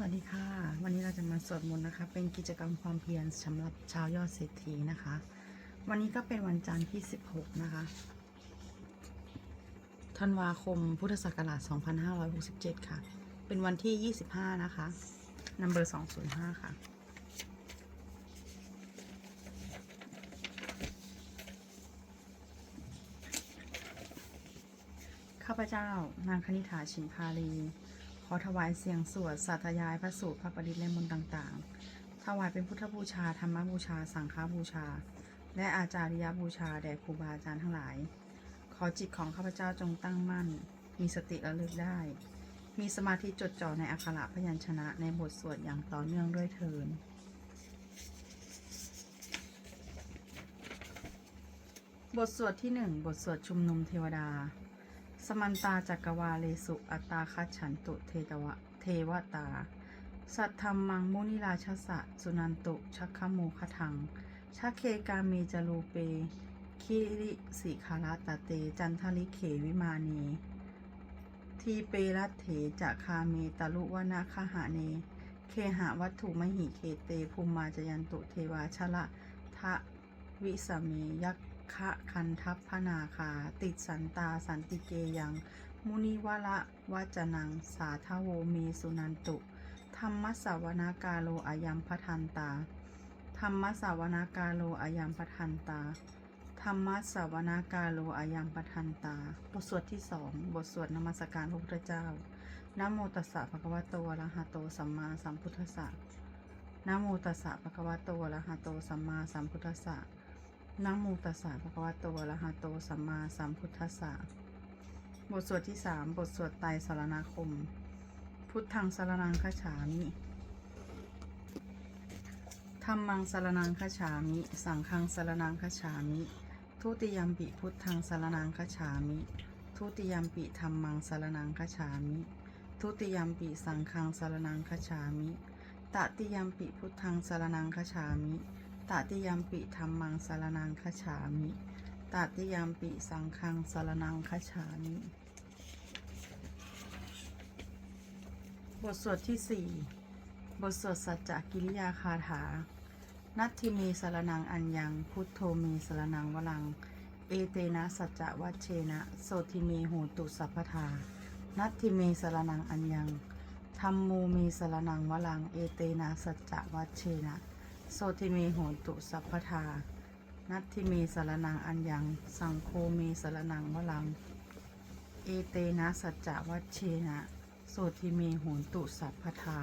สวัสดีค่ะ วันนี้เราจะมาสวดมนต์นะคะ เป็นกิจกรรมความเพียรสำหรับชาวยอดเศรษฐีนะคะ วันนี้ก็เป็นวันจันทร์ที่ 16 นะคะธันวาคมพุทธศักราช 2567 ค่ะ เป็นวันที่ 25 นะคะนัมเบอร์205 ค่ะ ข้าพเจ้านางคณิษฐาชินพาลี อถวายเสียงสวดสัตยายพระสูตรพระประดิษฐ์และมนต์ต่างๆ ถวายเป็นพุทธบูชา ธรรมบูชา สังฆบูชา และอาจาริยบูชาแด่ครูบาอาจารย์ทั้งหลาย ขอจิตของข้าพเจ้าจงตั้งมั่น มีสติระลึกได้ มีสมาธิจดจ่อในอักขระพยัญชนะในบทสวดอย่างต่อเนื่องด้วยเทินบทสวดที่หนึ่งบทสวดชุมนุมเทวดา สมันตาจักรวาเลสุ อัตตาคัจฉันตุเทตวะเทวตา สัทธรรมังมุนิราชสะสุนันตุชักขโมคทังชักเคกาเมจรูเปคิริสิคาราตเต จันทลิเขวิมานีทีเปรัตเถจะคาเมตลุวนาคหาเน เคหะวัตถุมหิเคเตภูมิมาจยันตุเทวาชละทะวิสเมยัก คะคันทัพพนาคา ติดสันตาสันติเกยัง มุนิวละวัจนัง สาทโวเมสุนันตุ ธรรมสาวนากาโลอายัมพทันตา ธรรมสาวนากาโลอายัมพทันตา ธรรมสาวนากาโลอายัมปทันตา บทสวดที่สอง บทสวดนมัสการพระพุทธเจ้า นะโมตัสสะภะคะวะโตอะระหะโตสัมมาสัมพุทธัสสะนะโมตัสสะภะคะวะโตอะระหะโตสัมมาสัมพุทธัสสะ นะโมตัสสะภะคะวะโตอะระหะโตสัมมาสัมพุทธัสสะบทสวดที่สามบทสวดไตรสรณคม พุทธังสรนังคาฉามิธรรมังสรนังคาฉามิ สังฆังสรนังคาฉามิ ทุติยมปิพุทธังสรนังคาฉามิ ทุติยมปิธรรมังสรนังคาฉามิ ทุติยมปิสังฆังสรนังคาฉามิ ตติยมปิพุทธังสรนังคาฉามิ ตติยามปิธรรมังสารนังคาฉามิตติยามปิสังฆังสารนังคาฉามิ บทสวดที่สี่บทสวดสัจจกิริยาคาถา นัตถิเมสารนังอัญญัง พุทโธเมสารนังวลัง เอเตนะสัจจวัชเชนะโสทิเมโหตุสัพพทา นัตถิเมสารนังอัญญังธรรมโมเมสรนังวลัง เอเตนะสัจจวัชเชนะ โสติเมโหตุสัพพทา นัตทิเมสารนังอันยัง สังโคเมสารนังวลัง เอเตนะสัจจวัชเชนะ โสติเมโหตุสัพพทา